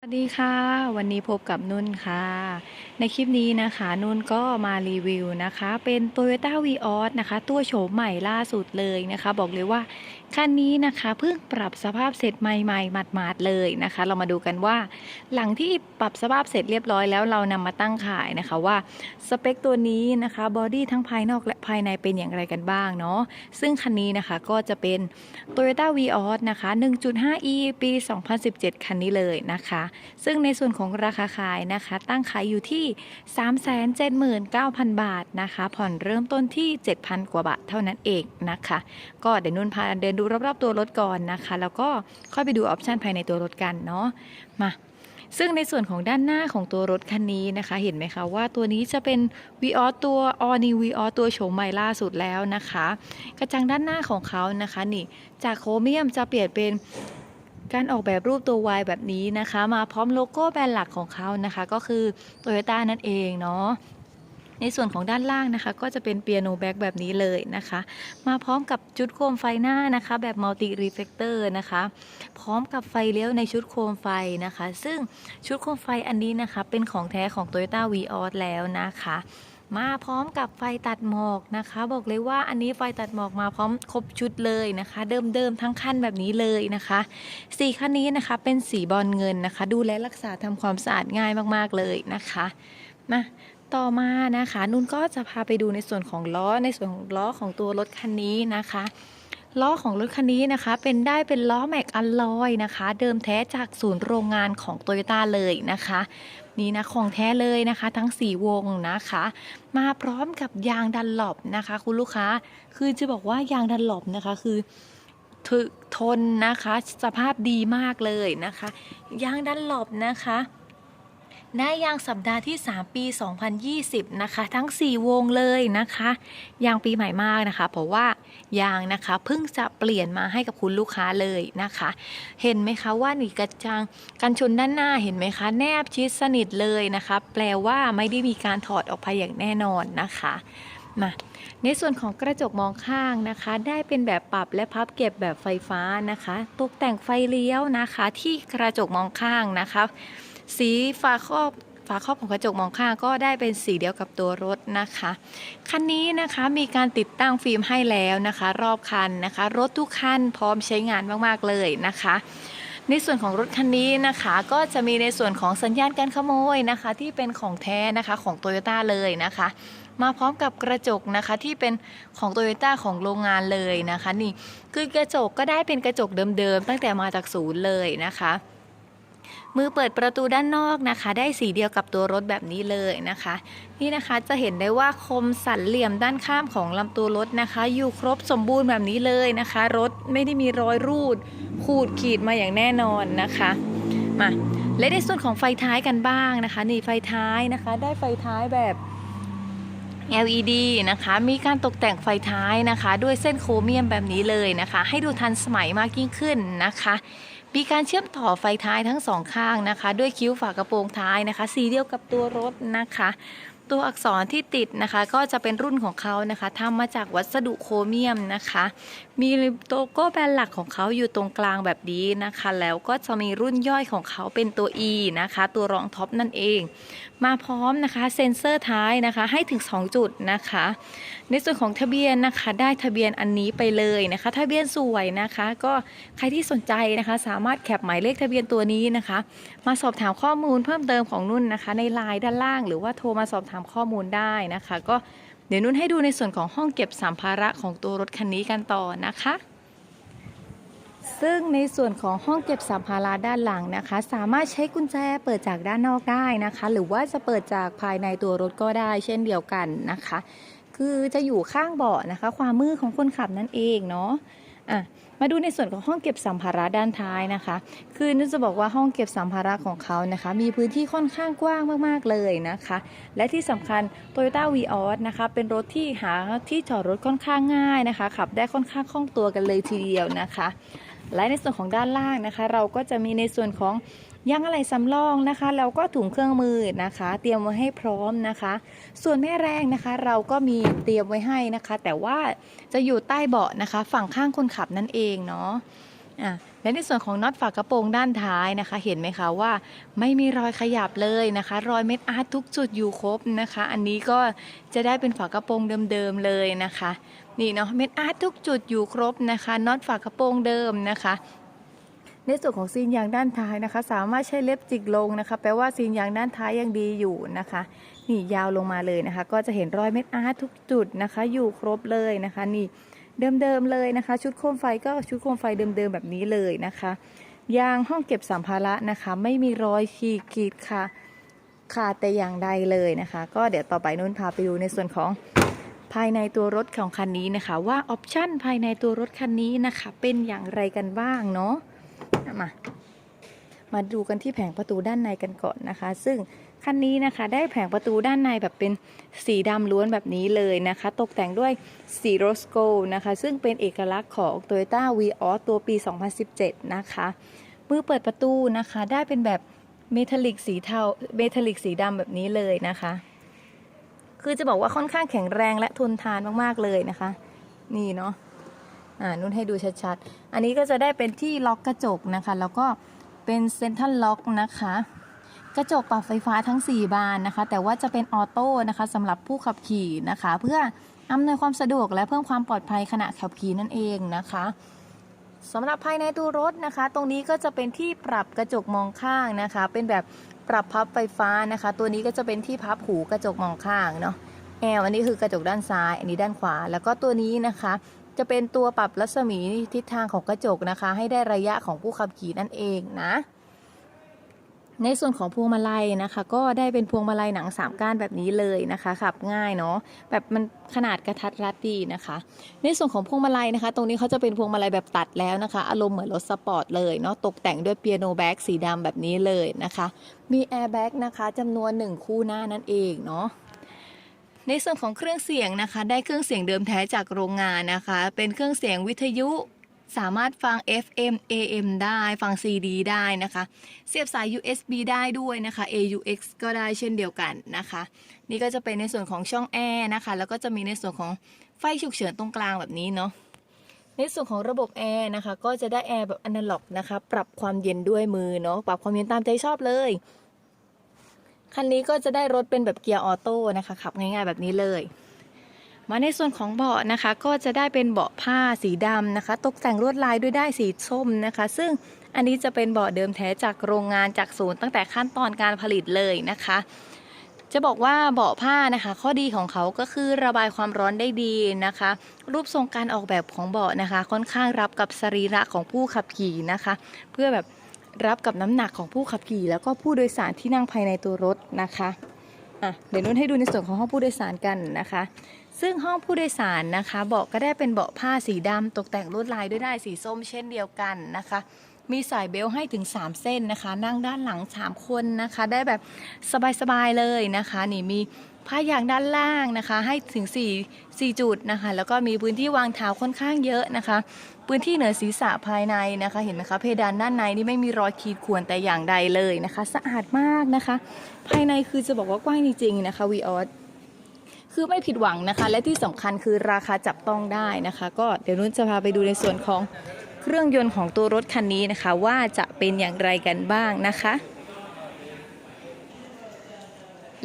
สวัสดีค่ะ วันนี้พบกับนุ่นค่ะ ในคลิปนี้นะคะนุ่นก็มารีวิวนะคะ เป็น Toyota v ีออนะคะ ตัวโฉมใหม่ล่าสุดเลยนะคะ บอกเลยว่า คันนี้นะคะเพิ่งปรับสภาพเสร็จใหม่ๆหมาดๆเลยนะคะ เรามาดูกันว่า หลังที่ปรับสภาพเสร็จเรียบร้อยแล้วเรานำมาตั้งขายนะคะว่าสเปคตัวนี้นะคะบอดี้ทั้งภายนอกและภายในเป็นอย่างไรกันบ้างเนาะซึ่งคันนี้นะคะก็จะเป็น Toyota v ีออนะคะ 1.5e ปี 2017 คันนี้เลยนะคะ ซึ่งในส่วนของราคาขายนะคะ ตั้งขายอยู่ที่ 379,000 บาทนะคะ ผ่อนเริ่มต้นที่ 7,000 กว่าบาทเท่านั้นเองนะคะ ก็เดี๋ยวนุ่นพาเดินดูรอบๆตัวรถก่อนนะคะ แล้วก็ค่อยไปดูออปชันภายในตัวรถกันเนาะมาซึ่งในส่วนของด้านหน้าของตัวรถคันนี้นะคะ เห็นไหมคะว่าตัวนี้จะเป็น v ีออตัว All New v ีออตัวโฉมใหม่ล่าสุดแล้วนะคะ กระจังด้านหน้าของเขานะคะนี่จากโครเมียมจะเปลี่ยนเป็นการออกแบบรูปตัว Y แบบนี้นะคะ มาพร้อมโลโก้แบรนด์หลักของเขานะคะ ก็คือ Toyota นั่นเองเนาะ ในส่วนของด้านล่างนะคะ ก็จะเป็นเปียโนแบ็กแบบนี้เลยนะคะ มาพร้อมกับจุดโคมไฟหน้านะคะ แบบมัลติรีเฟกเตอร์นะคะ พร้อมกับไฟเลี้ยวในชุดโคมไฟนะคะ ซึ่งชุดโคมไฟอันนี้นะคะ เป็นของแท้ของ Toyota v ีออแล้วนะคะมาพร้อมกับไฟตัดหมอกนะคะ บอกเลยว่าอันนี้ไฟตัดหมอกมาพร้อมครบชุดเลยนะคะ เดิมๆทั้งคันแบบนี้เลยนะคะสีคันนี้นะคะเป็นสีบอลเงินนะคะ ดูแลรักษาทำความสะอาดง่ายมากๆเลยนะคะมา ต่อมานะคะนุ่นก็จะพาไปดูในส่วนของล้อในส่วนของล้อของตัวรถคันนี้นะคะล้อของรถคันนี้นะคะ เป็นได้เป็นล้อแม็กอัลลอยนะคะ เดิมแท้จากศูนย์โรงงานของโตโยต้าเลยนะคะ นี่นะของแท้เลยนะคะ ทั้ง 4 วงนะคะ มาพร้อมกับยางดันหลบนะคะ คุณลูกค้าคือจะบอกว่ายางดันหลบนะคะคือถึกทนนะคะ สภาพดีมากเลยนะคะ ยางดันหลบนะคะ ได้ยางสัปดาห์ที่ 3 ปี 2020 นะคะ ทั้ง 4 วงเลยนะคะ ยางปีใหม่มากนะคะ เพราะว่ายางนะคะเพิ่งจะเปลี่ยนมาให้กับคุณลูกค้าเลยนะคะ เห็นไหมคะว่านี่กระจังกันชนด้านหน้าเห็นไหมคะ แนบชิดสนิทเลยนะคะ แปลว่าไม่ได้มีการถอดออกไปอย่างแน่นอนนะคะมาในส่วนของกระจกมองข้างนะคะ ได้เป็นแบบปรับและพับเก็บแบบไฟฟ้านะคะ ตกแต่งไฟเลี้ยวนะคะ ที่กระจกมองข้างนะคะ สีฝาครอบฝาครอบของกระจกมองข้างก็ได้เป็นสีเดียวกับตัวรถนะคะ คันนี้นะคะมีการติดตั้งฟิล์มให้แล้วนะคะ รอบคันนะคะ รถทุกคันพร้อมใช้งานมากๆเลยนะคะในส่วนของรถคันนี้นะคะก็จะมีในส่วนของสัญญาณการขโมยนะคะ ที่เป็นของแท้นะคะของ t o y ยต้าเลยนะคะ มาพร้อมกับกระจกนะคะที่เป็นของ t o y ยต้าของโรงงานเลยนะคะ นี่คือกระจกก็ได้เป็นกระจกเดิมๆตั้งแต่มาจากศูนย์เลยนะคะ มือเปิดประตูด้านนอกนะคะ ได้สีเดียวกับตัวรถแบบนี้เลยนะคะ นี่นะคะจะเห็นได้ว่าคมสันเหลี่ยมด้านข้ามของลำตัวรถนะคะ อยู่ครบสมบูรณ์แบบนี้เลยนะคะ รถไม่ได้มีรอยรูด ขูดขีดมาอย่างแน่นอนนะคะมาและในส่วนของไฟท้ายกันบ้างนะคะ นี่ไฟท้ายนะคะ ได้ไฟท้ายแบบ LED นะคะ มีการตกแต่งไฟท้ายนะคะ ด้วยเส้นโครเมียมแบบนี้เลยนะคะ ให้ดูทันสมัยมากยิ่งขึ้นนะคะ มีการเชื่อมต่อไฟท้ายทั้งสองข้างนะคะ ด้วยคิ้วฝากระโปรงท้ายนะคะ สีเดียวกับตัวรถนะคะ ตัวอักษรที่ติดนะคะ ก็จะเป็นรุ่นของเขานะคะทำมาจากวัสดุโครเมียมนะคะ มีโลโก้แบรนด์หลักของเขาอยู่ตรงกลางแบบนี้นะคะ แล้วก็จะมีรุ่นย่อยของเขาเป็นตัว E นะคะ ตัวรองท็อปนั่นเอง มาพร้อมนะคะเซ็นเซอร์ท้ายนะคะให้ถึง 2 จุดนะคะ ในส่วนของทะเบียนนะคะ ได้ทะเบียนอันนี้ไปเลยนะคะ ทะเบียนสวยนะคะ ก็ใครที่สนใจนะคะ สามารถแคปหมายเลขทะเบียนตัวนี้นะคะ มาสอบถามข้อมูลเพิ่มเติมของนุ่นนะคะ ในไลน์ด้านล่าง หรือว่าโทรมาสอบถามข้อมูลได้นะคะ ก็เดี๋ยวนุ่นให้ดูในส่วนของห้องเก็บสัมภาระของตัวรถคันนี้กันต่อนะคะ ซึ่งในส่วนของห้องเก็บสัมภาระด้านหลังนะคะ สามารถใช้กุญแจเปิดจากด้านนอกได้นะคะ หรือว่าจะเปิดจากภายในตัวรถก็ได้ เช่นเดียวกันนะคะ คือจะอยู่ข้างเบาะนะคะ ความมือของคนขับนั่นเองเนาะ อะมาดูในส่วนของห้องเก็บสัมภาระด้านท้ายนะคะ คือนึกจะบอกว่าห้องเก็บสัมภาระของเขานะคะ มีพื้นที่ค่อนข้างกว้างมากๆเลยนะคะ และที่สำคัญ Toyota v ีออนะคะ เป็นรถที่หาที่จอดรถค่อนข้างง่ายนะคะ ขับได้ค่อนข้างคล่องตัวกันเลยทีเดียวนะคะ และในส่วนของด้านล่างนะคะ เราก็จะมีในส่วนของ ยางอะไหล่สำรองนะคะแล้วก็ถุงเครื่องมือนะคะ เตรียมไว้ให้พร้อมนะคะ ส่วนแม่แรงนะคะ เราก็มีเตรียมไว้ให้นะคะ แต่ว่าจะอยู่ใต้เบาะนะคะ ฝั่งข้างคนขับนั่นเองเนาะอะและในส่วนของน็อตฝากระโปรงด้านท้ายนะคะ เห็นไหมคะว่าไม่มีรอยขยับเลยนะคะ รอยเม็ดอาร์ตทุกจุดอยู่ครบนะคะ อันนี้ก็จะได้เป็นฝากระโปรงเดิมๆเลยนะคะ นี่เนาะเม็ดอาร์ตทุกจุดอยู่ครบนะคะน็อตฝากระโปรงเดิมนะคะ ในส่วนของซีนยางด้านท้ายนะคะ สามารถใช้เล็บจิกลงนะคะ แปลว่าซีนยางด้านท้ายยังดีอยู่นะคะ นี่ยาวลงมาเลยนะคะ ก็จะเห็นรอยเม็ดอาร์ตทุกจุดนะคะ อยู่ครบเลยนะคะ นี่เดิมๆเลยนะคะ ชุดโคมไฟก็ชุดโคมไฟเดิมๆแบบนี้เลยนะคะยางห้องเก็บสัมภาระนะคะ ไม่มีรอยขีดขีดค่ะขาดแต่อย่างใดเลยนะคะ ก็เดี๋ยวต่อไปนุ่นพาไปดูในส่วนของภายในตัวรถของคันนี้นะคะ ว่าออปชั่นภายในตัวรถคันนี้นะคะ เป็นอย่างไรกันบ้างเนาะ มา มาดูกันที่แผงประตูด้านในกันก่อนนะคะ ซึ่งคันนี้นะคะได้แผงประตูด้านในแบบเป็นสีดำล้วนแบบนี้เลยนะคะ ตกแต่งด้วยสีโรสโกนะคะ ซึ่งเป็นเอกลักษณ์ของ Toyota v ีออตัวปี 2017 นะคะมือเปิดประตูนะคะได้เป็นแบบเมทัลลิกสีเทาเมทัลลิกสีดำแบบนี้เลยนะคะ คือจะบอกว่าค่อนข้างแข็งแรงและทนทานมากๆเลยนะคะ นี่เนาะ อ่านุ่นให้ดูชัดๆ อันนี้ก็จะได้เป็นที่ล็อกกระจกนะคะ แล้วก็เป็นเซ็นทรัลล็อกนะคะ กระจกปรับไฟฟ้าทั้ง 4 บานนะคะ แต่ว่าจะเป็นออโต้นะคะสำหรับผู้ขับขี่นะคะ เพื่ออำนวยความสะดวกและเพิ่มความปลอดภัยขณะขับขี่นั่นเองนะคะสำหรับภายในตัวรถนะคะ ตรงนี้ก็จะเป็นที่ปรับกระจกมองข้างนะคะ เป็นแบบปรับพับไฟฟ้านะคะ ตัวนี้ก็จะเป็นที่พับหูกระจกมองข้างเนาะแอลอันนี้คือกระจกด้านซ้าย อันนี้ด้านขวา แล้วก็ตัวนี้นะคะ จะเป็นตัวปรับรัศมีทิศทางของกระจกนะคะ ให้ได้ระยะของผู้ขับขี่นั่นเองนะ ในส่วนของพวงมาลัยนะคะ ก็ได้เป็นพวงมาลัยหนังสามก้านแบบนี้เลยนะคะขับง่ายเนาะแบบมันขนาดกระทัดรัดดีนะคะ ในส่วนของพวงมาลัยนะคะ ตรงนี้เขาจะเป็นพวงมาลัยแบบตัดแล้วนะคะ อารมณ์เหมือนรถสปอร์ตเลยเนาะตกแต่งด้วยเปียโนแบ็กสีดำแบบนี้เลยนะคะ มีแอร์แบ็กนะคะจำนวนหนึ่งคู่หน้านั่นเองเนาะ ในส่วนของเครื่องเสียงนะคะ ได้เครื่องเสียงเดิมแท้จากโรงงานนะคะ เป็นเครื่องเสียงวิทยุ สามารถฟัง FM AM ได้ฟัง CD ได้นะคะ เสียบสาย USB ได้ด้วยนะคะ AUX ก็ได้เช่นเดียวกันนะคะ นี่ก็จะเป็นในส่วนของช่องแอร์นะคะ แล้วก็จะมีในส่วนของไฟฉุกเฉินตรงกลางแบบนี้เนาะในส่วนของระบบแอร์นะคะ ก็จะได้แอร์แบบอนาล็อกนะคะ ปรับความเย็นด้วยมือเนาะปรับความเย็นตามใจชอบเลย คันนี้ก็จะได้รถเป็นแบบเกียร์ออโต้นะคะขับง่ายๆแบบนี้เลย มาในส่วนของเบาะนะคะ ก็จะได้เป็นเบาะผ้าสีดำนะคะ ตกแต่งลวดลายด้วยได้สีส้มนะคะ ซึ่งอันนี้จะเป็นเบาะเดิมแท้จากโรงงานจากศูนย์ตั้งแต่ขั้นตอนการผลิตเลยนะคะจะบอกว่าเบาะผ้านะคะ ข้อดีของเขาก็คือระบายความร้อนได้ดีนะคะ รูปทรงการออกแบบของเบาะนะคะ ค่อนข้างรับกับสรีระของผู้ขับขี่นะคะ เพื่อแบบ รับกับน้ำหนักของผู้ขับขี่ แล้วก็ผู้โดยสารที่นั่งภายในตัวรถนะคะอะเดี๋ยวนุ่นให้ดูในส่วนของห้องผู้โดยสารกันนะคะ ซึ่งห้องผู้โดยสารนะคะเบาะก็ได้เป็นเบาะผ้าสีดำตกแต่งลวดลายด้วยได้สีส้มเช่นเดียวกันนะคะ มีสายเบลต์ให้ถึง 3 เส้นนะคะ นั่งด้านหลัง 3 คนนะคะ ได้แบบสบายๆเลยนะคะ นี่มี ผ้ายางด้านล่างนะคะ ให้ถึง4 4จุดนะคะ แล้วก็มีพื้นที่วางเท้าค่อนข้างเยอะนะคะ พื้นที่เหนือศีรษะภายในนะคะ เห็นไหมคะเพดานด้านในนี่ไม่มีรอยขีดข่วนแต่อย่างใดเลยนะคะ สะอาดมากนะคะ ภายในคือจะบอกว่ากว้างจริงๆนะคะวีออสคือไม่ผิดหวังนะคะ และที่สำคัญคือราคาจับต้องได้นะคะ ก็เดี๋ยวนุ่นจะพาไปดูในส่วนของเครื่องยนต์ของตัวรถคันนี้นะคะ ว่าจะเป็นอย่างไรกันบ้างนะคะ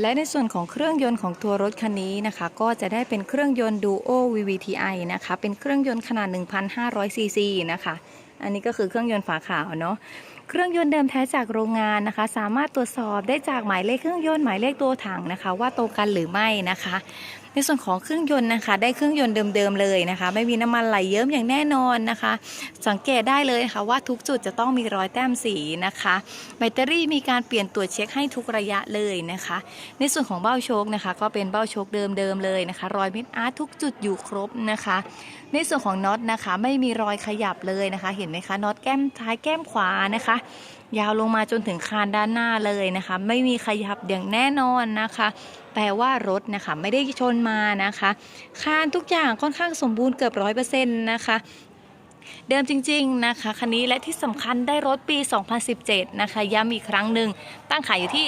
และในส่วนของเครื่องยนต์ของตัวรถคันนี้นะคะ ก็จะได้เป็นเครื่องยนต์ Duo VVTi นะคะ เป็นเครื่องยนต์ขนาด 1,500 ซีซีนะคะ อันนี้ก็คือเครื่องยนต์ฝาขาวเนาะเครื่องยนต์เดิมแท้จากโรงงานนะคะ สามารถตรวจสอบได้จากหมายเลขเครื่องยนต์หมายเลขตัวถังนะคะ ว่าตรงกันหรือไม่นะคะ ในส่วนของเครื่องยนต์นะคะ ได้เครื่องยนต์เดิมๆเลยนะคะ ไม่มีน้ำมันไหลเยิ้มอย่างแน่นอนนะคะ สังเกตได้เลยค่ะว่าทุกจุดจะต้องมีรอยแต้มสีนะคะ แบตเตอรี่มีการเปลี่ยนตรวจเช็คให้ทุกระยะเลยนะคะ ในส่วนของเบ้าโชคนะคะ ก็เป็นเบ้าโชคเดิมๆเลยนะคะ รอยเม็ดอาร์ตทุกจุดอยู่ครบนะคะ ในส่วนของน็อตนะคะไม่มีรอยขยับเลยนะคะ เห็นไหมคะน็อตแก้มท้ายแก้มขวานะคะ ยาวลงมาจนถึงคานด้านหน้าเลยนะคะ ไม่มีขยับอย่างแน่นอนนะคะ แปลว่ารถนะคะไม่ได้ชนมานะคะคานทุกอย่างค่อนข้างสมบูรณ์เกือบร้อยเปอร์เซ็นต์นะคะเดิมจริงๆนะคะคันนี้และที่สำคัญได้รถปี 2017 นะคะย้ำอีกครั้งหนึ่งตั้งขายอยู่ที่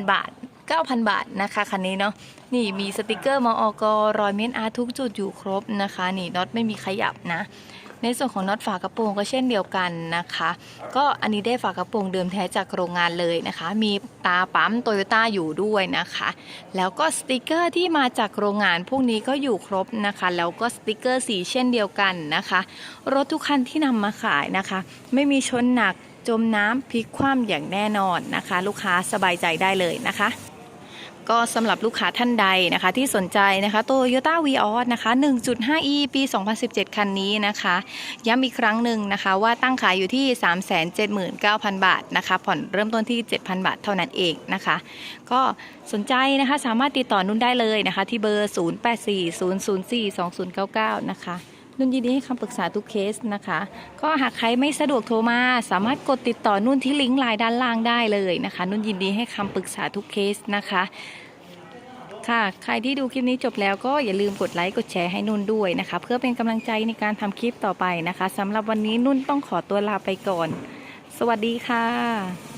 375,000 บาท 9,000 บาทนะคะคันนี้เนาะนี่มีสติกเกอร์มออกรอยเมนอาร์ทุกจุดอยู่ครบนะคะ นี่น็อตไม่มีขยับนะ ในส่วนของน็อตฝากระโปรงก็เช่นเดียวกันนะคะ ก็อันนี้ได้ฝากระโปรงเดิมแท้จากโรงงานเลยนะคะ มีตาปั๊มโตโยต้าอยู่ด้วยนะคะ แล้วก็สติกเกอร์ที่มาจากโรงงานพวกนี้ก็อยู่ครบนะคะ แล้วก็สติกเกอร์สีเช่นเดียวกันนะคะ รถทุกคันที่นำมาขายนะคะ ไม่มีชนหนักจมน้ำพลิกคว่ำอย่างแน่นอนนะคะ ลูกค้าสบายใจได้เลยนะคะ ก็สำหรับลูกค้าท่านใดนะคะที่สนใจนะคะโตโยต้าวีออสนะคะ 1.5e ปี 2017 คันนี้นะคะ ย้ำอีกครั้งหนึ่งนะคะ ว่าตั้งขายอยู่ที่ 379,000 บาทนะคะ ผ่อนเริ่มต้นที่ 7,000 บาทเท่านั้นเองนะคะ ก็สนใจนะคะสามารถติดต่อนุ่นได้เลยนะคะ ที่เบอร์ 0840042099 นะคะ นุ่นยินดีให้คำปรึกษาทุกเคสนะคะ ก็หากใครไม่สะดวกโทรมา สามารถกดติดต่อนุ่นที่ลิงก์ไลน์ด้านล่างได้เลยนะคะ นุ่นยินดีให้คำปรึกษาทุกเคสนะคะ ค่ะ ใครที่ดูคลิปนี้จบแล้วก็อย่าลืมกดไลค์กดแชร์ให้นุ่นด้วยนะคะ เพื่อเป็นกำลังใจในการทำคลิปต่อไปนะคะสำหรับวันนี้นุ่นต้องขอตัวลาไปก่อน สวัสดีค่ะ